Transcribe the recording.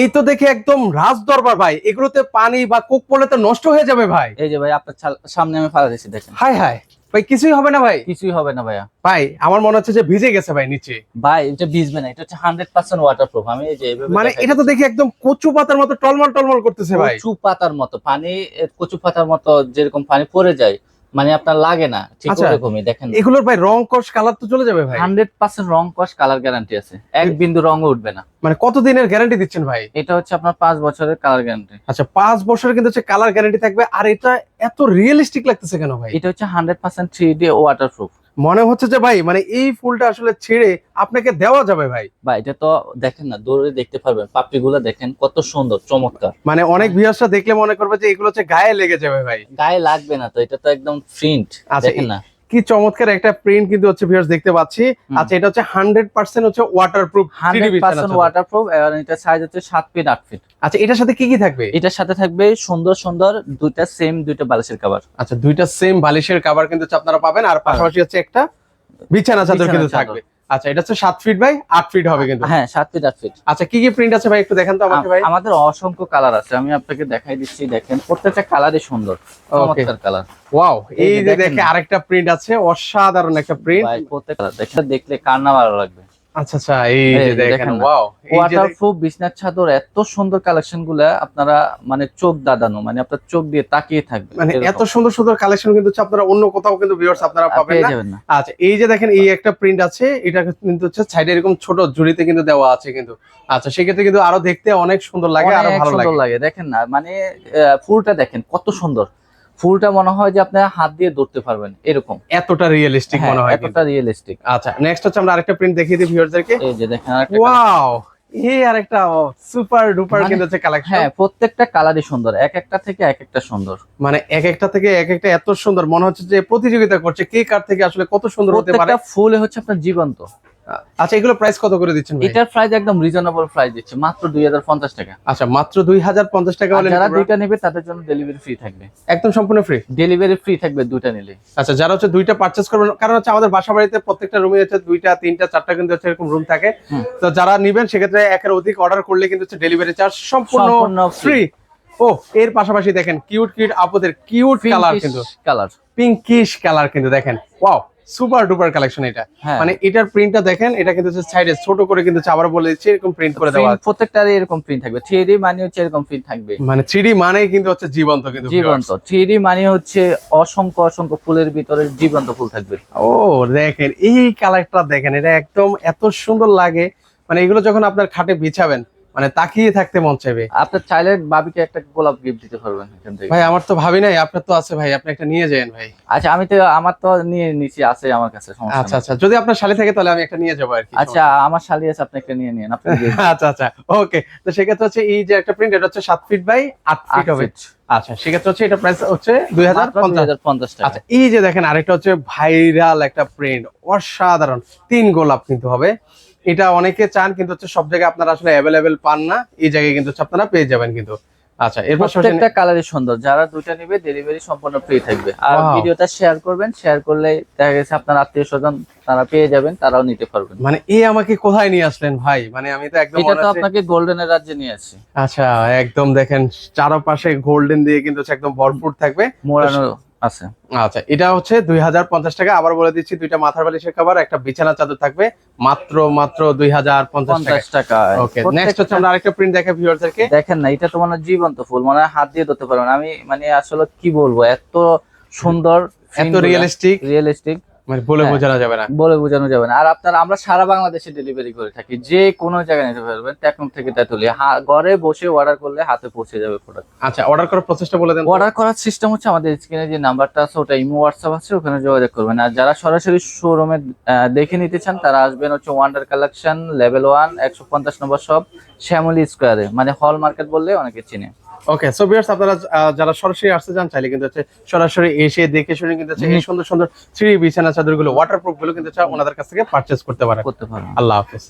এই তো দেখে একদম রাজ দরবার ভাই। এগুলোতে পানি বা কোক পড়লে তো নষ্ট হয়ে যাবে ভাই। এই যে ভাই আপনার সামনে আমি ফালা দিচ্ছি দেখেন। হাই হাই ভাই কিছুই হবে না ভাই। কিছুই হবে না ভাইয়া। ভাই আমার মনে হচ্ছে যে ভিজে গেছে ভাই নিচে। ভাই এটা ভিজবে না এটা হচ্ছে হান্ড্রেড পার্সেন্ট ওয়াটার প্রুফ আমি এই যে মানে এটা তো দেখি একদম কচু পাতার মতো টলমল টলমল করতেছে ভাই। কচু পাতার মতো পানি কচু পাতার মতো যেরকম পানি পড়ে যায় মানে আপনার লাগে না ঠিক এরকমই ওরকমই দেখেন। এগুলোর ভাই রং কষ কালার তো চলে যাবে ভাই? হান্ড্রেড পার্সেন্ট রং কস কালার গ্যারান্টি আছে। এক বিন্দু রং উঠবে না। মানে কত দিনের গ্যারান্টি দিচ্ছেন ভাই? এটা হচ্ছে আপনার পাঁচ বছরের কালার গ্যারান্টি আচ্ছা পাঁচ বছর কিন্তু হচ্ছে কালার গ্যারান্টি থাকবে আর এটা এত রিয়েলিস্টিক লাগতেছে কেন ভাই? এটা হচ্ছে hundred percent three D waterproof মনে হচ্ছে যে ভাই মানে এই ফুলটা আসলে ছেড়ে আপনাকে দেওয়া যাবে ভাই। ভাই এটা তো দেখেন না দূরে দেখতে পারবেন পাপড়ি গুলো দেখেন কত সুন্দর চমৎকার। মানে অনেক ভিউয়ার্সরা দেখলে মনে করবে যে এগুলো হচ্ছে গায়ে লেগে যাবে ভাই। গায়ে লাগবে না তো এটা তো একদম প্রিন্ট আচ্ছা, দেখেন না। কি চমৎকার একটা প্রিন্ট কিন্তু হচ্ছে ভিউয়ার্স দেখতে পাচ্ছি। আচ্ছা এটা হচ্ছে হান্ড্রেড পার্সেন্ট হচ্ছে waterproof hundred percent water এবং এটা সাইজ হচ্ছে সাত ফিট আট ফিট আচ্ছা এটার সাথে কি কি থাকবে? এটার সাথে থাকবে সুন্দর সুন্দর দুইটা সেম দুইটা বালিশের কাভার আচ্ছা দুইটা সেম বালিশের কাভার কিন্তু আপনারা পাবেন। আর পাশাপাশি হচ্ছে একটা বিছানা চাদর কিন্তু থাকবে। আচ্ছা এটা হচ্ছে সাত ফিট বাই আট ফিট হবে কিন্তু। হ্যাঁ সাত ফিট আট ফিট আচ্ছা কি কি প্রিন্ট আছে ভাই? একটু দেখেন তো আমাকে ভাই। আমাদের অসংখ্য কালার আছে আমি আপনাকে দেখাই দিচ্ছি দেখেন। প্রত্যেকটা কালারই সুন্দর চমৎকার কালার ওয়াও এই যে দেখে আরেকটা প্রিন্ট আছে অসাধারণ একটা প্রিন্ট ভাই প্রত্যেকটা দেখলে কার না ভালো লাগবে? আচ্ছা আচ্ছা এই যে দেখেন ওয়াও এই যে ওয়াটার দেখ- প্রুফ বিছনার চাদর এত সুন্দর কালেকশনগুলা আপনারা মানে চোখ দাদানো মানে আপনার চোখ দিয়ে তাকিয়ে থাকবে মানে এত সুন্দর সুন্দর কালেকশন কিন্তু আপনারা অন্য কোথাও কিন্তু ভিউয়ার্স আপনারা পাবেন না। আচ্ছা এই যে দেখেন এই একটা প্রিন্ট আছে এটা কিন্তু হচ্ছে সাইডে এরকম ছোট ঝুড়িতে কিন্তু দেওয়া আছে কিন্তু। আচ্ছা সেক্ষেত্রে কিন্তু আরও দেখতে অনেক সুন্দর লাগে আরও ভালো লাগে। দেখেন না মানে ফুলটা দেখেন কত সুন্দর। ফুলটা মনে হয় যে আপনি হাত দিয়ে ধরতে পারবেন এরকম। এতটা রিয়েলিস্টিক হ্যাঁ, মনে হয় এতটা রিয়েলিস্টিক আচ্ছা নেক্সট হচ্ছে আমরা আরেকটা প্রিন্ট দেখিয়ে দিই ভিউয়ারদেরকে এই যে দেখেন আরেকটা। ওয়াও এই আরেকটা সুপার ডুপার কিন্তু হচ্ছে কালেকশন হ্যাঁ প্রত্যেকটা কালারই সুন্দর এক একটা থেকে এক একটা সুন্দর। মানে এক একটা থেকে এক একটা এত সুন্দর মনে হচ্ছে যে প্রতিযোগিতা করছে কে কার থেকে আসলে কত সুন্দর হতে পারে? প্রত্যেকটা ফুলে হচ্ছে আপনার জীবন্ত। আচ্ছা এগুলো প্রাইস কত করে দিচ্ছেন ভাই? এটার প্রাইস একদম রিজনেবল প্রাইস দিচ্ছে মাত্র দুই হাজার পঞ্চাশ টাকা। আচ্ছা মাত্র দুই হাজার পঞ্চাশ টাকা আর হলে যারা দুইটা নেবে তাদের জন্য ডেলিভারি ফ্রি থাকবে। একদম সম্পূর্ণ ফ্রি ডেলিভারি ফ্রি থাকবে দুইটা নিলে। আচ্ছা যারা হচ্ছে দুইটা পারচেস করবেন কারণ হচ্ছে আমাদের বাসা বাড়িতে প্রত্যেকটা রুমে হচ্ছে দুইটা তিনটা চারটা কিন্তু হচ্ছে এরকম রুম থাকে। তো যারা নিবেন সেক্ষেত্রে একের অধিক অর্ডার করলে কিন্তু হচ্ছে ডেলিভারি চার্জ সম্পূর্ণ সম্পূর্ণ ফ্রি ও এর পাশাপাশি দেখেন কিউট কিউট আপুদের কিউট কালার কিন্তু। কালার পিঙ্কিশ কালার কিন্তু দেখেন। ওয়াও সুপার ডুপার কালেকশন এটা। হ্যাঁ। মানে এটার প্রিন্টটা দেখেন এটা কিন্তু সাইডে ছোট করে কিন্তু আবার বলে দিচ্ছি এরকম প্রিন্ট করে দেওয়া আছে। প্রত্যেকটারই এরকম প্রিন্ট থাকবে। থ্রি ডি মানে হচ্ছে এরকম প্রিন্ট থাকবে। মানে থ্রি মানেই কিন্তু হচ্ছে জীবন্ত কিন্তু জীবন্ত। থ্রি মানে হচ্ছে অসংখ্য অসংখ্য ফুলের ভিতরে জীবন্ত ফুল থাকবে। ও দেখেন এই কালারটা দেখেন এটা একদম এত সুন্দর লাগে। মানে এগুলো যখন আপনার খাটে বিছাবেন মানে তাকিয়ে থাকতে মন চাইবে। আপনার চাইলে ভাবিকে একটা গোলাপ গিফট দিতে পারবেন এখান থেকে। ভাই আমার তো ভাবি নাই আপনার তো আছে ভাই আপনি একটা নিয়ে যাবেন ভাই। আচ্ছা আমি তো আমার তো নিয়ে নিচে আছে আমার কাছে সমস্যা আচ্ছা আচ্ছা যদি আপনার শালি থাকে তাহলে আমি একটা নিয়ে যাব আর কি আচ্ছা আমার শালি আছে আপনি একটা নিয়ে নিন আপনি আচ্ছা আচ্ছা ওকে তো সেক্ষেত্রে হচ্ছে এই যে একটা প্রিন্ট এটা হচ্ছে সাত ফিট বাই আট আট ফিট হবে। আচ্ছা সেক্ষেত্রে হচ্ছে এটা প্রাইস হচ্ছে দুই হাজার মাত্র পঞ্চাশ। 2050 টাকা। আচ্ছা এই যে দেখেন আরেকটা হচ্ছে ভাইরাল একটা প্রিন্ট অসাধারণ তিন গোলাপ কিন্তু হবে। এটা অনেকে চান কিন্তু হচ্ছে সব জায়গায় আপনারা আসলে অ্যাভেলেবেল পান না। এই জায়গায় কিন্তু আপনারা পেয়ে যাবেন কিন্তু। আচ্ছা এর প্রত্যেকটা কালারই সুন্দর। যারা দুইটা নেবে ডেলিভারি সম্পূর্ণ ফ্রি থাকবে। আর. ভিডিওটা শেয়ার করবেন শেয়ার করলে দেখা গেছে আপনার আত্মীয় স্বজন তারা পেয়ে যাবেন তারাও নিতে পারবেন। মানে এই আমাকে কোথায় নিয়ে আসলেন ভাই? মানে আমি তো একদম এটা তো আপনাকে গোল্ডেনের রাজ্যে নিয়ে আসছি। আচ্ছা একদম দেখেন চারপাশে গোল্ডেন দিয়ে কিন্তু একদম ভরপুর থাকবে। মোড়ানো আছে। আচ্ছা এটা হচ্ছে দুই হাজার পঞ্চাশ টাকা। আবার বলে দিচ্ছি দুইটা মাথার বালিশের খাবার একটা বিছানা চাদর থাকবে। মাত্র মাত্র দুই হাজার পঞ্চাশ টাকা ওকে নেক্সট হচ্ছে আমরা আরেকটা প্রিন্ট দেখা ভিউয়ারদেরকে দেখেন না এটা তোমার মানে জীবন্ত ফুল মানে হাত দিয়ে ধরতে পারবেন। আমি মানে আসলে কি বলব এত সুন্দর এত রিয়েলিস্টিক রিয়েলিস্টিক মানে বলে হ্যাঁ। বোঝানো যাবে না। বলে বোঝানো যাবে না। আর আপনার আমরা সারা বাংলাদেশে ডেলিভারি করে থাকি। যে কোনো জায়গায় নিতে পারবেন টেকনোম থেকে তেতুলিয়া। ঘরে বসে অর্ডার করলে হাতে পৌঁছে যাবে প্রোডাক্ট আচ্ছা অর্ডার করার প্রসেসটা বলে দেন অর্ডার করার সিস্টেম হচ্ছে আমাদের স্ক্রিনে যে নাম্বারটা আছে ওটা ইমো হোয়াটসঅ্যাপ আছে ওখানে যোগাযোগ করবেন। আর যারা সরাসরি শোরুমে দেখে নিতে চান তারা আসবেন হচ্ছে ওয়ান্ডার কালেকশন লেভেল ওয়ান একশো পঞ্চাশ নম্বর সব শ্যামলি স্কোয়ারে মানে হল মার্কেট বললে অনেকে চিনে। ওকে সো ভিউয়ার্স আপনারা যারা সরাসরি আসতে চান চাইলে কিন্তু হচ্ছে সরাসরি এসে দেখে শুনে কিন্তু হচ্ছে এই সুন্দর সুন্দর থ্রি বিছানা চাদরগুলো ওয়াটারপ্রুফগুলো কিন্তু ওনাদের কাছ থেকে পারচেজ করতে পারে করতে পারে আল্লাহ হাফেজ।